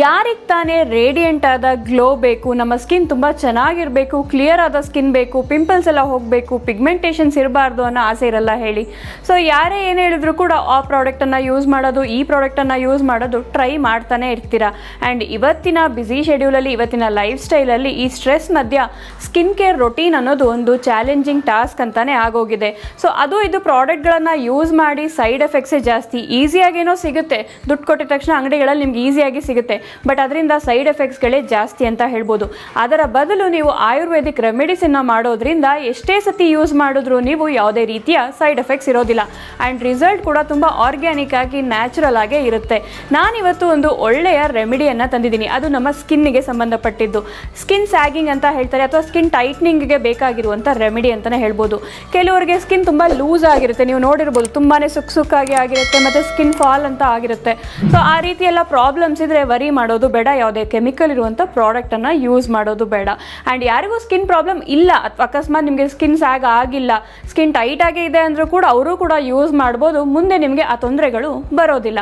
ಯಾರಿಗೆ ತಾನೇ ರೇಡಿಯಂಟ್ ಆದ ಗ್ಲೋ ಬೇಕು, ನಮ್ಮ ಸ್ಕಿನ್ ತುಂಬ ಚೆನ್ನಾಗಿರಬೇಕು ಕ್ಲಿಯರ್ ಆದ ಸ್ಕಿನ್ ಬೇಕು ಪಿಂಪಲ್ಸ್ ಎಲ್ಲ ಹೋಗಬೇಕು ಪಿಗ್ಮೆಂಟೇಷನ್ಸ್ ಇರಬಾರ್ದು ಅನ್ನೋ ಆಸೆ ಇರಲ್ಲ ಹೇಳಿ. ಸೊ ಯಾರೇ ಏನು ಹೇಳಿದ್ರು ಕೂಡ ಆ ಪ್ರಾಡಕ್ಟನ್ನು ಯೂಸ್ ಮಾಡೋದು, ಈ ಪ್ರಾಡಕ್ಟನ್ನು ಯೂಸ್ ಮಾಡೋದು ಟ್ರೈ ಮಾಡ್ತಾನೆ ಇರ್ತೀರಾ? ಆ್ಯಂಡ್ ಇವತ್ತಿನ ಬ್ಯುಸಿ ಶೆಡ್ಯೂಲಲ್ಲಿ ಇವತ್ತಿನ ಲೈಫ್ ಸ್ಟೈಲಲ್ಲಿ ಈ ಸ್ಟ್ರೆಸ್ ಮಧ್ಯ ಸ್ಕಿನ್ ಕೇರ್ ರೊಟೀನ್ ಅನ್ನೋದು ಒಂದು ಚಾಲೆಂಜಿಂಗ್ ಟಾಸ್ಕ್ ಅಂತಾನೆ ಆಗೋಗಿದೆ. ಸೊ ಅದು ಇದು ಪ್ರಾಡಕ್ಟ್ಗಳನ್ನು ಯೂಸ್ ಮಾಡಿ ಸೈಡ್ ಎಫೆಕ್ಟ್ಸೇ ಜಾಸ್ತಿ ಈಸಿಯಾಗೇನೋ ಸಿಗುತ್ತೆ. ದುಡ್ಡು ಕೊಟ್ಟಿದ ತಕ್ಷಣ ಅಂಗಡಿಗಳಲ್ಲಿ ನಿಮ್ಗೆ ಈಸಿಯಾಗಿ ಸಿಗುತ್ತೆ. ಬಟ್ ಅದರಿಂದ ಸೈಡ್ ಎಫೆಕ್ಟ್ಸ್ಗಳೇ ಜಾಸ್ತಿ ಅಂತ ಹೇಳ್ಬೋದು. ಅದರ ಬದಲು ನೀವು ಆಯುರ್ವೇದಿಕ್ ರೆಮಿಡೀಸನ್ನು ಮಾಡೋದ್ರಿಂದ ಎಷ್ಟೇ ಸತಿ ಯೂಸ್ ಮಾಡಿದ್ರು ನೀವು ಯಾವುದೇ ರೀತಿಯ ಸೈಡ್ ಎಫೆಕ್ಟ್ಸ್ ಇರೋದಿಲ್ಲ. ಆ್ಯಂಡ್ ರಿಸಲ್ಟ್ ಕೂಡ ತುಂಬ ಆರ್ಗ್ಯಾನಿಕ್ ಆಗಿ ನ್ಯಾಚುರಲ್ ಆಗೇ ಇರುತ್ತೆ. ನಾನಿವತ್ತು ಒಂದು ಒಳ್ಳೆಯ ರೆಮಿಡಿಯನ್ನು ತಂದಿದ್ದೀನಿ. ಅದು ನಮ್ಮ ಸ್ಕಿನ್ನಿಗೆ ಸಂಬಂಧಪಟ್ಟಿದ್ದು. ಸ್ಕಿನ್ ಸ್ಯಾಗಿಂಗ್ ಅಂತ ಹೇಳ್ತಾರೆ ಅಥವಾ ಸ್ಕಿನ್ ಟೈಟ್ನಿಂಗ್ಗೆ ಬೇಕಾಗಿರುವಂಥ ರೆಮಿಡಿ ಅಂತಲೇ ಹೇಳ್ಬೋದು. ಕೆಲವರಿಗೆ ಸ್ಕಿನ್ ತುಂಬ ಲೂಸ್ ಆಗಿರುತ್ತೆ. ನೀವು ನೋಡಿರ್ಬೋದು ತುಂಬಾ ಸುಖ ಸುಕ್ಕಾಗಿ ಆಗಿರುತ್ತೆ ಮತ್ತು ಸ್ಕಿನ್ ಫಾಲ್ ಅಂತ ಆಗಿರುತ್ತೆ. ಸೊ ಆ ರೀತಿಯೆಲ್ಲ ಪ್ರಾಬ್ಲಮ್ಸ್ ಇದ್ದರೆ ವರಿ ಮಾಡೋದು ಬೇಡ, ಯಾವುದೇ ಕೆಮಿಕಲ್ ಇರುವಂಥ ಪ್ರಾಡಕ್ಟನ್ನು ಯೂಸ್ ಮಾಡೋದು ಬೇಡ. ಆ್ಯಂಡ್ ಯಾರಿಗೂ ಸ್ಕಿನ್ ಪ್ರಾಬ್ಲಮ್ ಇಲ್ಲ. ಅಥವಾ ಅಕಸ್ಮಾತ್ ನಿಮಗೆ ಸ್ಕಿನ್ ಸ್ಯಾಗ್ ಆಗಿಲ್ಲ ಸ್ಕಿನ್ ಟೈಟ್ ಆಗೇ ಇದೆ ಅಂದರೂ ಕೂಡ ಅವರು ಕೂಡ ಯೂಸ್ ಮಾಡ್ಬೋದು. ಮುಂದೆ ನಿಮಗೆ ಆ ತೊಂದರೆಗಳು ಬರೋದಿಲ್ಲ.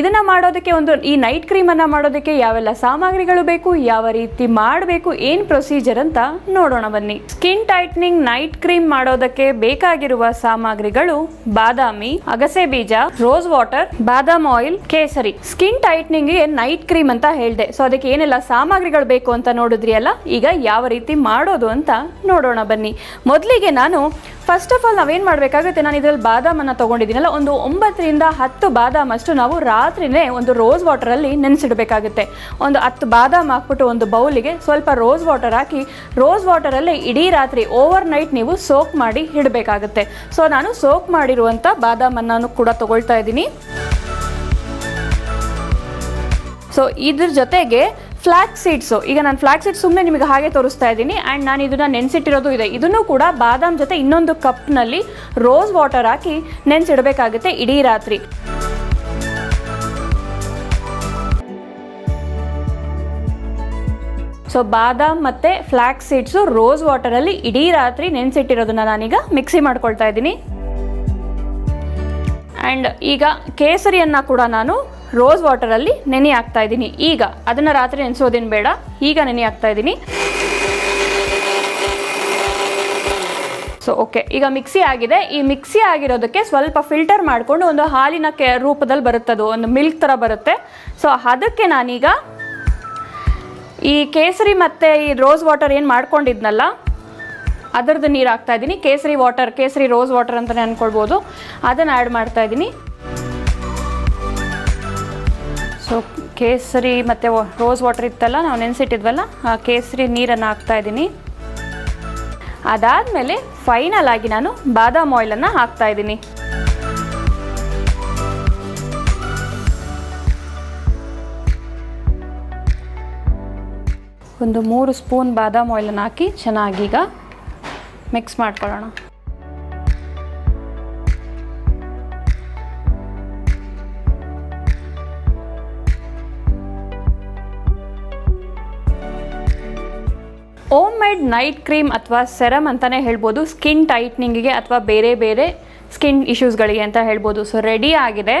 ಇದನ್ನು ಮಾಡೋದಕ್ಕೆ ಒಂದು, ಈ ನೈಟ್ ಕ್ರೀಮನ್ನು ಮಾಡೋದಕ್ಕೆ ಯಾವೆಲ್ಲ ಸಾಮಗ್ರಿಗಳು ಬೇಕು, ಯಾವ ರೀತಿ ಮಾಡಬೇಕು, ಏನು ಪ್ರೊಸೀಜರ್ ಅಂತ ನೋಡೋಣ ಬನ್ನಿ. ಸ್ಕಿನ್ ಟೈಟ್ನಿಂಗ್ ನೈಟ್ ಕ್ರೀಮ್ ಮಾಡೋದಕ್ಕೆ ಬೇಕಾಗಿರುವ ಸಾಮಗ್ರಿಗಳು ಬಾದಾಮಿ, ಅಗಸೆ ಬೀಜ ರೋಸ್ ವಾಟರ್ ಬಾದಾಮ್ ಆಯಿಲ್ ಕೇಸರಿ. ಸ್ಕಿನ್ ಟೈಟ್ನಿಂಗ್ಗೆ ನೈಟ್ ಕ್ರೀಮ್ ಅಂತ ಹೇಳಿದೆ. ಸೊ ಅದಕ್ಕೆ ಏನೆಲ್ಲ ಸಾಮಗ್ರಿಗಳು ಬೇಕು ಅಂತ ನೋಡಿದ್ರಿ ಅಲ್ಲ? ಈಗ ಯಾವ ರೀತಿ ಮಾಡೋದು ಅಂತ ನೋಡೋಣ ಬನ್ನಿ. ಮೊದಲಿಗೆ ನಾನು ಫಸ್ಟ್ ಆಫ್ ಆಲ್ ನಾವೇನು ಮಾಡಬೇಕಾಗುತ್ತೆ? ನಾನು ಇದರಲ್ಲಿ ಬಾದಾಮನ್ನು ತೊಗೊಂಡಿದ್ದೀನಲ್ಲ, ಒಂದು ಒಂಬತ್ತರಿಂದ ಹತ್ತು ಬಾದಾಮ್ ಅಷ್ಟು ನಾವು ರಾತ್ರಿನೇ ಒಂದು ರೋಸ್ ವಾಟರಲ್ಲಿ ನೆನೆಸಿಡಬೇಕಾಗುತ್ತೆ. ಒಂದು ಹತ್ತು ಬಾದಾಮ್ ಹಾಕ್ಬಿಟ್ಟು ಒಂದು ಬೌಲಿಗೆ ಸ್ವಲ್ಪ ರೋಸ್ ವಾಟರ್ ಹಾಕಿ ರೋಸ್ ವಾಟರಲ್ಲೇ ಇಡೀ ರಾತ್ರಿ ಓವರ್ ನೈಟ್ ನೀವು ಸೋಕ್ ಮಾಡಿ ಇಡಬೇಕಾಗುತ್ತೆ. ಸೊ ನಾನು ಸೋಕ್ ಮಾಡಿರುವಂಥ ಬಾದಾಮನ್ನು ಕೂಡ ತೊಗೊಳ್ತಾ ಇದ್ದೀನಿ. ಸೊ ಇದ್ರ ಜೊತೆಗೆ ಫ್ಲಾಕ್ ಸೀಡ್ಸು ಈಗ ನಾನು ಫ್ಲಾಕ್ ಸೀಡ್ಸ್ ಸುಮ್ಮನೆ ನಿಮಗೆ ಹಾಗೆ ತೋರಿಸ್ತಾ ಇದ್ದೀನಿ. ಆ್ಯಂಡ್ ನಾನು ಇದನ್ನು ನೆನೆಸಿಟ್ಟಿರೋದು ಇದೆ. ಇದನ್ನು ಕೂಡ ಬಾದಾಮ್ ಜೊತೆ ಇನ್ನೊಂದು ಕಪ್ನಲ್ಲಿ ರೋಸ್ ವಾಟರ್ ಹಾಕಿ ನೆನೆಸಿಡಬೇಕಾಗುತ್ತೆ ಇಡೀ ರಾತ್ರಿ. ಸೊ ಬಾದಾಮ್ ಮತ್ತು ಫ್ಲ್ಯಾಕ್ ಸೀಡ್ಸು ರೋಸ್ ವಾಟರಲ್ಲಿ ಇಡೀ ರಾತ್ರಿ ನೆನೆಸಿಟ್ಟಿರೋದನ್ನ ನಾನೀಗ ಮಿಕ್ಸಿ ಮಾಡ್ಕೊಳ್ತಾ ಇದ್ದೀನಿ. ಆ್ಯಂಡ್ ಈಗ ಕೇಸರಿಯನ್ನು ಕೂಡ ನಾನು ರೋಸ್ ವಾಟರಲ್ಲಿ ನೆನೆ ಹಾಕ್ತಾ ಇದ್ದೀನಿ. ಈಗ ಅದನ್ನು ರಾತ್ರಿ ನೆನೆಸೋದೇನು ಬೇಡ. ಈಗ ನೆನೆ ಹಾಕ್ತಾ ಇದ್ದೀನಿ. ಸೊ ಓಕೆ ಈಗ ಮಿಕ್ಸಿ ಆಗಿದೆ. ಈ ಮಿಕ್ಸಿ ಆಗಿರೋದಕ್ಕೆ ಸ್ವಲ್ಪ ಫಿಲ್ಟರ್ ಮಾಡಿಕೊಂಡು ಒಂದು ಹಾಲಿನ ಕೆ ರೂಪದಲ್ಲಿ ಅದು. ಒಂದು ಮಿಲ್ಕ್ ಥರ ಬರುತ್ತೆ. ಸೊ ಅದಕ್ಕೆ ನಾನೀಗ ಈ ಕೇಸರಿ ಮತ್ತು ಈ ರೋಸ್ ವಾಟರ್ ಏನು ಮಾಡ್ಕೊಂಡಿದ್ನಲ್ಲ, ಅದರದ್ದು ನೀರು ಹಾಕ್ತಾ ಇದ್ದೀನಿ. ಕೇಸರಿ ವಾಟರ್ ಕೇಸರಿ ರೋಸ್ ವಾಟರ್ ಅಂತಲೇ ಅಂದ್ಕೊಳ್ಬೋದು ಅದನ್ನು ಆ್ಯಡ್ ಮಾಡ್ತಾ ಇದ್ದೀನಿ. ಸೊ ಕೇಸರಿ ಮತ್ತು ರೋಸ್ ವಾಟರ್ ಇತ್ತಲ್ಲ, ನಾವು ನೆನೆಸಿಟ್ಟಿದ್ವಲ್ಲ, ಆ ಕೇಸರಿ ನೀರನ್ನು ಹಾಕ್ತಾ ಇದ್ದೀನಿ. ಅದಾದಮೇಲೆ ಫೈನಲ್ ಆಗಿ ನಾನು ಬಾದಾಮ್ ಆಯಿಲನ್ನು ಹಾಕ್ತಾ ಇದ್ದೀನಿ. ಒಂದು ಮೂರು ಸ್ಪೂನ್ ಬಾದಾಮ್ ಆಯಿಲನ್ನು ಹಾಕಿ ಚೆನ್ನಾಗಿ ಈಗ ಮಿಕ್ಸ್ ಮಾಡ್ಕೊಳ್ಳೋಣ. ಓಮ್ ಮೇಡ್ ನೈಟ್ ಕ್ರೀಮ್ ಅಥವಾ ಸೆರಮ್ ಅಂತಲೇ ಹೇಳ್ಬೋದು. ಸ್ಕಿನ್ ಟೈಟ್ನಿಂಗಿಗೆ ಅಥವಾ ಬೇರೆ ಬೇರೆ ಸ್ಕಿನ್ ಇಶ್ಯೂಸ್ಗಳಿಗೆ ಅಂತ ಹೇಳ್ಬೋದು. ಸೊ ರೆಡಿ ಆಗಿದೆ.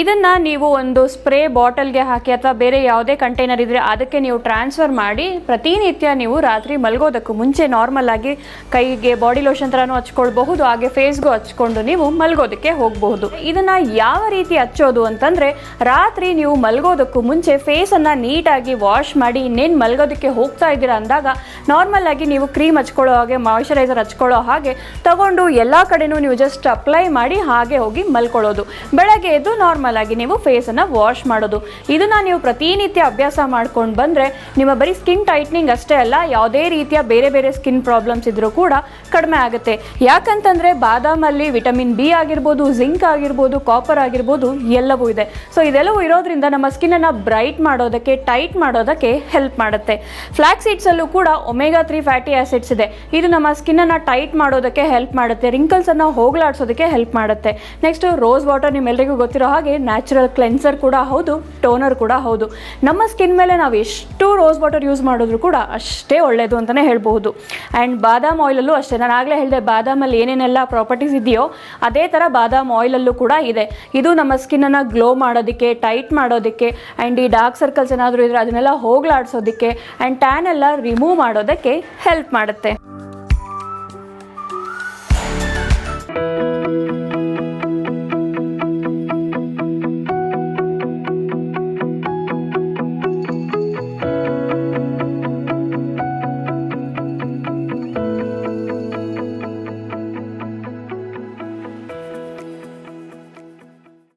ಇದನ್ನು ನೀವು ಒಂದು ಸ್ಪ್ರೇ ಬಾಟಲ್ಗೆ ಹಾಕಿ ಅಥವಾ ಬೇರೆ ಯಾವುದೇ ಕಂಟೈನರ್ ಇದ್ದರೆ ಅದಕ್ಕೆ ನೀವು ಟ್ರಾನ್ಸ್ಫರ್ ಮಾಡಿ ಪ್ರತಿನಿತ್ಯ ನೀವು ರಾತ್ರಿ ಮಲಗೋದಕ್ಕೂ ಮುಂಚೆ ನಾರ್ಮಲ್ ಆಗಿ ಕೈಗೆ ಬಾಡಿ ಲೋಷನ್ ಥರನೂ ಹಚ್ಕೊಳ್ಬಹುದು, ಹಾಗೆ ಫೇಸ್ಗೂ ಹಚ್ಕೊಂಡು ನೀವು ಮಲಗೋದಕ್ಕೆ ಹೋಗಬಹುದು. ಇದನ್ನು ಯಾವ ರೀತಿ ಹಚ್ಚೋದು ಅಂತಂದರೆ ರಾತ್ರಿ ನೀವು ಮಲಗೋದಕ್ಕೂ ಮುಂಚೆ ಫೇಸನ್ನು ನೀಟಾಗಿ ವಾಶ್ ಮಾಡಿ ಇನ್ನೇನು ಮಲಗೋದಕ್ಕೆ ಹೋಗ್ತಾ ಇದ್ದೀರಾ ಅಂದಾಗ ನಾರ್ಮಲ್ ಆಗಿ ನೀವು ಕ್ರೀಮ್ ಹಚ್ಕೊಳ್ಳೋ ಹಾಗೆ ಮಾಯಿಶ್ಚರೈಸರ್ ಹಚ್ಕೊಳ್ಳೋ ಹಾಗೆ ತಗೊಂಡು ಎಲ್ಲ ಕಡೆನೂ ನೀವು ಜಸ್ಟ್ ಅಪ್ಲೈ ಮಾಡಿ ಹಾಗೆ ಹೋಗಿ ಮಲ್ಕೊಳ್ಳೋದು. ಬೆಳಗ್ಗೆ ಎದ್ದು ನಾರ್ಮಲ್ ಆಗಿ ನೀವು ಫೇಸನ್ನು ವಾಶ್ ಮಾಡೋದು. ಇದನ್ನ ನೀವು ಪ್ರತಿನಿತ್ಯ ಅಭ್ಯಾಸ ಮಾಡ್ಕೊಂಡು ಬಂದರೆ ನಿಮ್ಮ ಬರೀ ಸ್ಕಿನ್ ಟೈಟ್ನಿಂಗ್ ಅಷ್ಟೇ ಅಲ್ಲ, ಯಾವುದೇ ರೀತಿಯ ಬೇರೆ ಬೇರೆ ಸ್ಕಿನ್ ಪ್ರಾಬ್ಲಮ್ಸ್ ಇದ್ದರೂ ಕೂಡ ಕಡಿಮೆ ಆಗುತ್ತೆ. ಯಾಕಂತಂದರೆ ಬಾದಾಮಲ್ಲಿ ವಿಟಮಿನ್ ಬಿ ಆಗಿರ್ಬೋದು ಜಿಂಕ್ ಆಗಿರ್ಬೋದು ಕಾಪರ್ ಆಗಿರ್ಬೋದು ಎಲ್ಲವೂ ಇದೆ. ಸೊ ಇದೆಲ್ಲವೂ ಇರೋದ್ರಿಂದ ನಮ್ಮ ಸ್ಕಿನ್ನನ್ನು ಬ್ರೈಟ್ ಮಾಡೋದಕ್ಕೆ ಟೈಟ್ ಮಾಡೋದಕ್ಕೆ ಹೆಲ್ಪ್ ಮಾಡುತ್ತೆ. ಫ್ಲಾಕ್ ಸೀಡ್ಸಲ್ಲೂ ಕೂಡ ಒಮೆಗಾ ತ್ರೀ ಫ್ಯಾಟಿ ಆಸಿಡ್ಸ್ ಇದೆ. ಇದು ನಮ್ಮ ಸ್ಕಿನ್ನನ್ನು ಟೈಟ್ ಮಾಡೋದಕ್ಕೆ ಹೆಲ್ಪ್ ಮಾಡುತ್ತೆ. ರಿಂಕಲ್ಸನ್ನು ಹೋಗ್ಲಾಡ್ಸೋದಕ್ಕೆ ಹೆಲ್ಪ್ ಮಾಡುತ್ತೆ. ನೆಕ್ಸ್ಟ್ ರೋಸ್ ವಾಟರ್ ನಿಮ್ಮೆಲ್ಲರಿಗೂ ಗೊತ್ತಿರೋ ಹಾಗೆ ಹಾಗೆ ನ್ಯಾಚುರಲ್ ಕ್ಲೆನ್ಸರ್ ಕೂಡ ಹೌದು ಟೋನರ್ ಕೂಡ ಹೌದು. ನಮ್ಮ ಸ್ಕಿನ್ ಮೇಲೆ ನಾವು ಎಷ್ಟು ರೋಸ್ ವಾಟರ್ ಯೂಸ್ ಮಾಡಿದ್ರು ಕೂಡ ಅಷ್ಟೇ ಒಳ್ಳೆಯದು ಅಂತಲೇ ಹೇಳ್ಬಹುದು. ಆ್ಯಂಡ್ ಬಾದಾಮ್ ಆಯಿಲಲ್ಲೂ ಅಷ್ಟೇ, ನಾನು ಆಗಲೇ ಹೇಳಿದೆ ಬಾದಾಮಲ್ಲಿ ಏನೇನೆಲ್ಲ ಪ್ರಾಪರ್ಟೀಸ್ ಇದೆಯೋ ಅದೇ ಥರ ಬಾದಾಮ್ ಆಯಿಲಲ್ಲೂ ಕೂಡ ಇದೆ. ಇದು ನಮ್ಮ ಸ್ಕಿನ್ನನ್ನು ಗ್ಲೋ ಮಾಡೋದಕ್ಕೆ ಟೈಟ್ ಮಾಡೋದಕ್ಕೆ ಆ್ಯಂಡ್ ಈ ಡಾರ್ಕ್ ಸರ್ಕಲ್ಸ್ ಏನಾದರೂ ಇದ್ದರೆ ಅದನ್ನೆಲ್ಲ ಹೋಗ್ಲಾಡ್ಸೋದಕ್ಕೆ ಆ್ಯಂಡ್ ಟ್ಯಾನ್ ಎಲ್ಲ ರಿಮೂವ್ ಮಾಡೋದಕ್ಕೆ ಹೆಲ್ಪ್ ಮಾಡುತ್ತೆ.